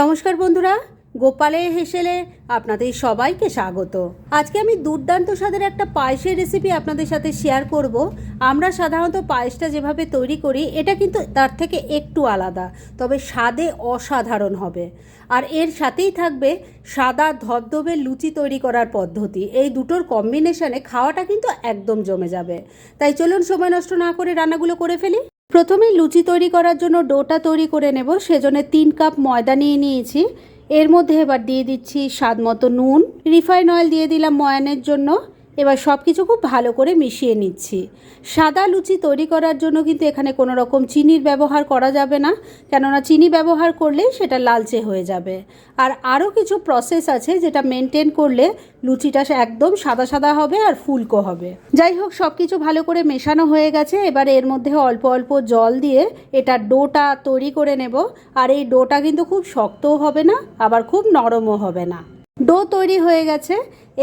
নমস্কার বন্ধুরা, গোপালে হেসেলে আপনাদের সবাইকে স্বাগত। আজকে আমি দুর্দান্ত স্বাদের একটা পায়েসের রেসিপি আপনাদের সাথে শেয়ার করব। আমরা সাধারণত পায়েসটা যেভাবে তৈরি করি, এটা কিন্তু তার থেকে একটু আলাদা, তবে স্বাদে অসাধারণ হবে। আর এর সাথেই থাকবে সাদা ধবধবে লুচি তৈরি করার পদ্ধতি। এই দুটোর কম্বিনেশনে খাওয়াটা কিন্তু একদম জমে যাবে। তাই চলুন সময় নষ্ট না করে রান্নাগুলো করে ফেলি। প্রথমেই লুচি তৈরি করার জন্য ডোটা তৈরি করে নেব, সেজন্য তিন কাপ ময়দা নিয়ে নিয়েছি। এর মধ্যে এবার দিয়ে দিচ্ছি স্বাদ মতো নুন, রিফাইন অয়েল দিয়ে দিলাম ময়ানের জন্য। এবার সব কিছু খুব ভালো করে মিশিয়ে নিচ্ছি। সাদা লুচি তৈরি করার জন্য কিন্তু এখানে কোনো রকম চিনির ব্যবহার করা যাবে না, কেননা চিনি ব্যবহার করলেই সেটা লালচে হয়ে যাবে। আর আরও কিছু প্রসেস আছে যেটা মেনটেন করলে লুচিটা একদম সাদা সাদা হবে আর ফুলকো হবে। যাই হোক সব কিছু ভালো করে মেশানো হয়ে গেছে। এবার এর মধ্যে অল্প অল্প জল দিয়ে এটা ডোটা তৈরি করে নেব। আর এই ডোটা কিন্তু খুব শক্তও হবে না, আবার খুব নরমও হবে না। ডো তৈরি হয়ে গেছে।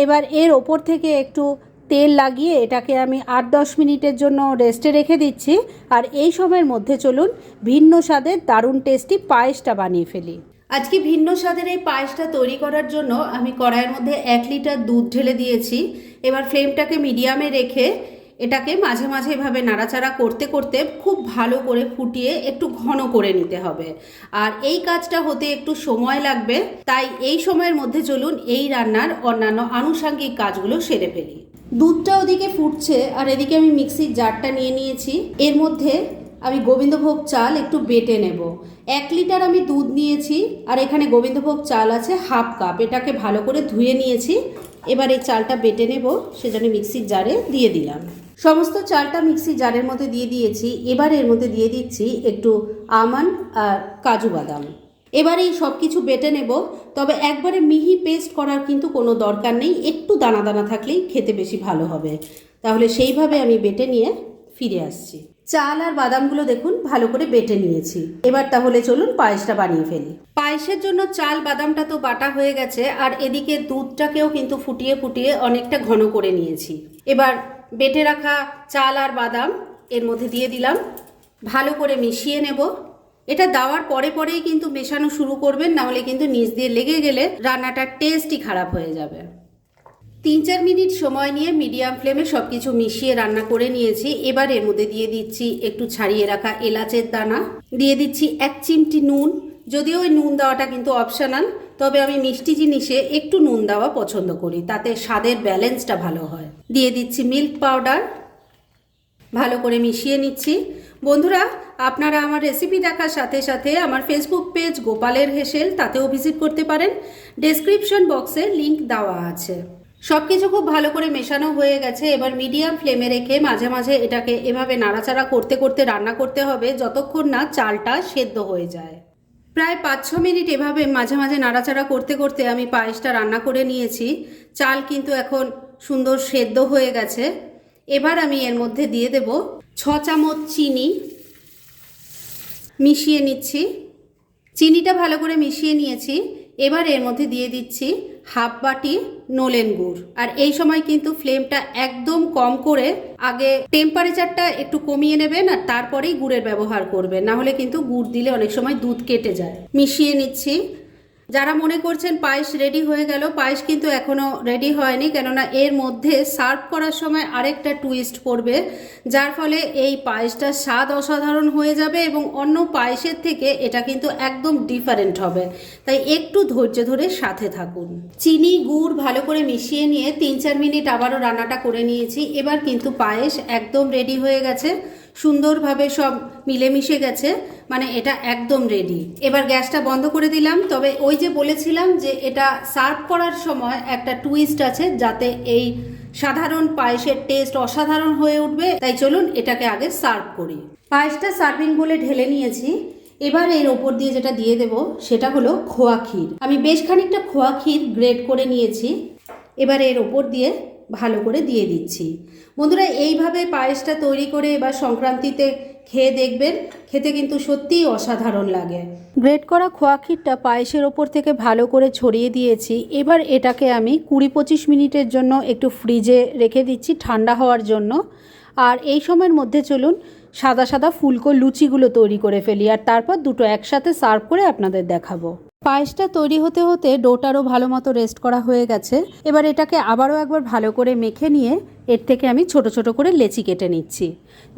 এবার এর ওপর থেকে একটু তেল লাগিয়ে এটাকে আমি আট দশ মিনিটের জন্য রেস্টে রেখে দিচ্ছি। আর এই সময়ের মধ্যে চলুন ভিন্ন স্বাদের দারুণ টেস্টি পায়েসটা বানিয়ে ফেলি। আজকে ভিন্ন স্বাদের এই পায়েসটা তৈরি করার জন্য আমি কড়াইয়ের মধ্যে এক লিটার দুধ ঢেলে দিয়েছি। এবার ফ্লেমটাকে মিডিয়ামে রেখে এটাকে মাঝে মাঝে এভাবে নাড়াচাড়া করতে করতে খুব ভালো করে ফুটিয়ে একটু ঘন করে নিতে হবে। আর এই কাজটা হতে একটু সময় লাগবে, তাই এই সময়ের মধ্যে চলুন এই রান্নার অন্যান্য আনুষাঙ্গিক কাজগুলো সেরে ফেলি। দুধটা ওদিকে ফুটছে, আর এদিকে আমি মিক্সির জারটা নিয়ে নিয়েছি। এর মধ্যে আমি গোবিন্দভোগ চাল একটু বেটে নেব। এক লিটার আমি দুধ নিয়েছি, আর এখানে গোবিন্দভোগ চাল আছে হাফ কাপ। এটাকে ভালো করে ধুয়ে নিয়েছি। এবার এই চালটা বেটে নেব, সেজন্য মিক্সির জারে দিয়ে দিলাম। সমস্ত চালটা মিক্সি জারের মধ্যে দিয়ে দিয়েছি। এবার এর মধ্যে দিয়ে দিচ্ছি একটু আমন্ড আর কাজু বাদাম। এবার এই সব কিছু বেটে নেব। তবে একবারে মিহি পেস্ট করার কিন্তু কোনো দরকার নেই। একটু দানা দানা থাকলেই খেতে বেশি ভালো হবে। তাহলে সেইভাবে আমি বেটে নিয়ে ফিরে আসছি। চাল আর বাদামগুলো দেখুন, ভালো করে বেটে নিয়েছি। এবার তাহলে চলুন পায়েসটা বানিয়ে ফেলি। পায়েসের জন্য চাল বাদামটা তো বাটা হয়ে গেছে, আর এদিকে দুধটাকেও কিন্তু ফুটিয়ে ফুটিয়ে অনেকটা ঘন করে নিয়েছি। এবার বেটে রাখা চাল আর বাদাম এর মধ্যে দিয়ে দিলাম। ভালো করে মিশিয়ে নেব। এটা দেওয়ার পরে পরেই কিন্তু মেশানো শুরু করবেন, না হলে কিন্তু নিচ দিয়ে লেগে গেলে রান্নাটার টেস্টই খারাপ হয়ে যাবে। তিন চার মিনিট সময় নিয়ে মিডিয়াম ফ্লেমে সব কিছু মিশিয়ে রান্না করে নিয়েছি। এবার এর মধ্যে দিয়ে দিচ্ছি একটু ছাড়িয়ে রাখা এলাচের দানা। দিয়ে দিচ্ছি এক চিমটি নুন। যদিও ওই নুন দেওয়াটা কিন্তু অপশনাল তবে আমি মিষ্টি জিনিসে একটু নুন দেওয়া পছন্দ করি, তাতে স্বাদের ব্যালেন্সটা ভালো হয়। দিয়ে দিচ্ছি মিল্ক পাউডার। ভালো করে মিশিয়ে নিচ্ছি। বন্ধুরা, আপনারা আমার রেসিপি দেখার সাথে সাথে আমার ফেসবুক পেজ গোপালের হেসেল, তাতেও ভিজিট করতে পারেন। ডেসক্রিপশন বক্সে লিংক দেওয়া আছে। সব কিছু খুব ভালো করে মেশানো হয়ে গেছে। এবার মিডিয়াম ফ্লেমে রেখে মাঝে মাঝে এটাকে এভাবে নাড়াচাড়া করতে করতে রান্না করতে হবে, যতক্ষণ না চালটা সেদ্ধ হয়ে যায়। প্রায় পাঁচ, ছ মিনিট এভাবে মাঝে মাঝে নাড়াচাড়া করতে করতে আমি পায়েসটা রান্না করে নিয়েছি। চাল কিন্তু এখন সুন্দর সেদ্ধ হয়ে গেছে। এবার আমি এর মধ্যে দিয়ে দেব ছ চামচ চিনি। মিশিয়ে নিচ্ছি। চিনিটা ভালো করে মিশিয়ে নিয়েছি। এবার এর মধ্যে দিয়ে দিচ্ছি হাফ বাটি নলেন গুড়। আর এই সময় কিন্তু ফ্লেমটা একদম কম করে আগে টেম্পারেচারটা একটু কমিয়ে নেবেন আর তারপরেই গুড়ের ব্যবহার করবেন। না হলে কিন্তু গুড় দিলে অনেক সময় দুধ কেটে যায়। মিশিয়ে নিচ্ছি। যারা মনে করছেন পায়েস রেডি হয়ে গেল, পায়েস কিন্তু এখনও রেডি হয়নি, কেননা এর মধ্যে সার্ভ করার সময় আরেকটা টুইস্ট পড়বে, যার ফলে এই পায়েসটার স্বাদ অসাধারণ হয়ে যাবে এবং অন্য পায়েসের থেকে এটা কিন্তু একদম ডিফারেন্ট হবে। তাই একটু ধৈর্য ধরে সাথে থাকুন। চিনি, গুড় ভালো করে মিশিয়ে নিয়ে তিন চার মিনিট আবারও রান্নাটা করে নিয়েছি। এবার কিন্তু পায়েস একদম রেডি হয়ে গেছে। সুন্দরভাবে সব মিলেমিশে গেছে মানে এটা একদম রেডি এবার গ্যাসটা বন্ধ করে দিলাম, তবে ওই যে বলেছিলাম যে এটা সার্ভ করার সময় একটা টুইস্ট আছে যাতে এই সাধারণ পায়েসের টেস্ট অসাধারণ হয়ে উঠবে, তাই চলুন এটাকে আগে সার্ভ করি। পায়েসটা সার্ভিং বলে ঢেলে নিয়েছি, এবার এর ওপর দিয়ে যেটা দিয়ে দেব, সেটা হলো খোয়া ক্ষীর। আমি বেশ খানিকটা খোয়া ক্ষীর গ্রেড করে নিয়েছি, এবার এর ওপর দিয়ে ভালো করে দিয়ে দিচ্ছি। বন্ধুরা, এইভাবে পায়েসটা তৈরি করে এবার সংক্রান্তিতে খেয়ে দেখবেন, খেতে কিন্তু সত্যিই অসাধারণ লাগে। গ্রেট করা খোয়া ক্ষীরটা পায়েসের ওপর থেকে ভালো করে ছড়িয়ে দিয়েছি। এবার এটাকে আমি কুড়ি পঁচিশ মিনিটের জন্য একটু ফ্রিজে রেখে দিচ্ছি ঠান্ডা হওয়ার জন্য। আর এই সময়ের মধ্যে চলুন, সাদা সাদা ফুলকো লুচিগুলো তৈরি করে ফেলি। আর তারপর দুটো একসাথে সার্ভ করে আপনাদের দেখাবো। পায়েসটা তৈরি হতে হতে ডোটারও ভালো মতো রেস্ট করা হয়ে গেছে। এবার এটাকে আবারও একবার ভালো করে মেখে নিয়ে এর থেকে আমি ছোট ছোট করে লেচি কেটে নিচ্ছি।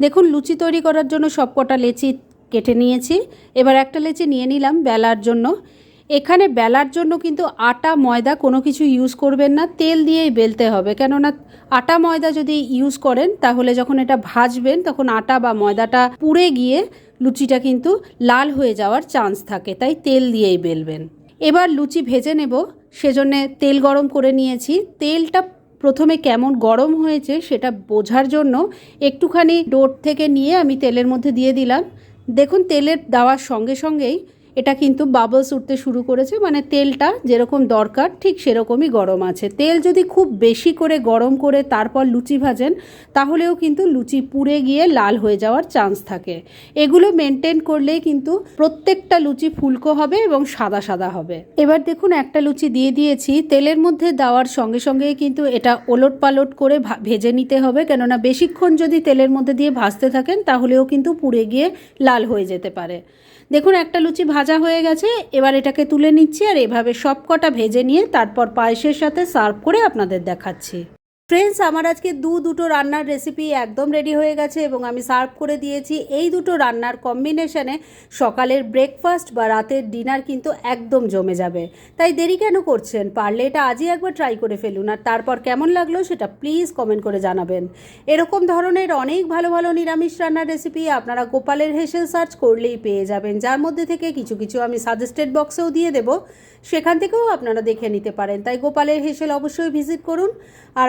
দেখুন, লুচি তৈরি করার জন্য সবকটা লেচি কেটে নিয়েছি। এবার একটা লেচি নিয়ে নিলাম বেলার জন্য। এখানে বেলার জন্য কিন্তু আটা, ময়দা কোনো কিছু ইউজ করবেন না, তেল দিয়েই বেলতে হবে। কেননা আটা, ময়দা যদি ইউজ করেন, তাহলে যখন এটা ভাজবেন, তখন আটা বা ময়দাটা পুড়ে গিয়ে লুচিটা কিন্তু লাল হয়ে যাওয়ার চান্স থাকে, তাই তেল দিয়েই বেলবেন। এবার লুচি ভেজে নেব, সেজন্যে তেল গরম করে নিয়েছি। তেলটা প্রথমে কেমন গরম হয়েছে সেটা বোঝার জন্য একটুখানি ডোট থেকে নিয়ে আমি তেলের মধ্যে দিয়ে দিলাম। দেখুন, তেলের দেওয়ার সঙ্গে সঙ্গেই এটা কিন্তু বাবলস উঠতে শুরু করেছে মানে তেলটা যেরকম দরকার ঠিক সেরকমই গরম আছে। তেল যদি খুব বেশি করে গরম করে তারপর লুচি ভাজেন, তাহলেও কিন্তু লুচি পুড়ে গিয়ে লাল হয়ে যাওয়ার চান্স থাকে। এগুলো মেনটেন করলেই কিন্তু প্রত্যেকটা লুচি ফুলকো হবে এবং সাদা সাদা হবে। এবার দেখুন একটা লুচি দিয়ে দিয়েছি, তেলের মধ্যে দেওয়ার সঙ্গে সঙ্গেই কিন্তু এটা ওলট পালট করে ভেজে নিতে হবে, কেননা বেশিক্ষণ যদি তেলের মধ্যে দিয়ে ভাজতে থাকেন, তাহলেও কিন্তু পুড়ে গিয়ে লাল হয়ে যেতে পারে। দেখুন, একটা লুচি ভাজা হয়ে গেছে, এবার এটাকে তুলে নিচ্ছি আর এভাবে সব কটা ভেজে নিয়ে তারপর পায়েসের সাথে সার্ভ করে আপনাদের দেখাচ্ছি। ফ্রেন্ডস আমার আজকে দু দুটো রান্নার রেসিপি একদম রেডি হয়ে গেছে এবং আমি সার্ভ করে দিয়েছি। এই দুটো রান্নার কম্বিনেশনে সকালের ব্রেকফাস্ট বা রাতের ডিনার কিন্তু একদম জমে যাবে। তাই দেরি কেন করছেন? পারলে এটা আজই একবার ট্রাই করে ফেলুন। আর তারপর কেমন লাগল সেটা প্লিজ কমেন্ট করে জানাবেন। এরকম ধরনের অনেক ভালো ভালো নিরামিষ রান্নার রেসিপি আপনারা গোপালের হেসেল সার্চ করলেই পেয়ে যাবেন। যার মধ্যে থেকে কিছু কিছু আমি সাজেস্টেড বক্সেও দিয়ে দেবো। সেখান থেকেও আপনারা দেখে নিতে পারেন। তাই গোপালের হেসেল অবশ্যই ভিজিট করুন। আর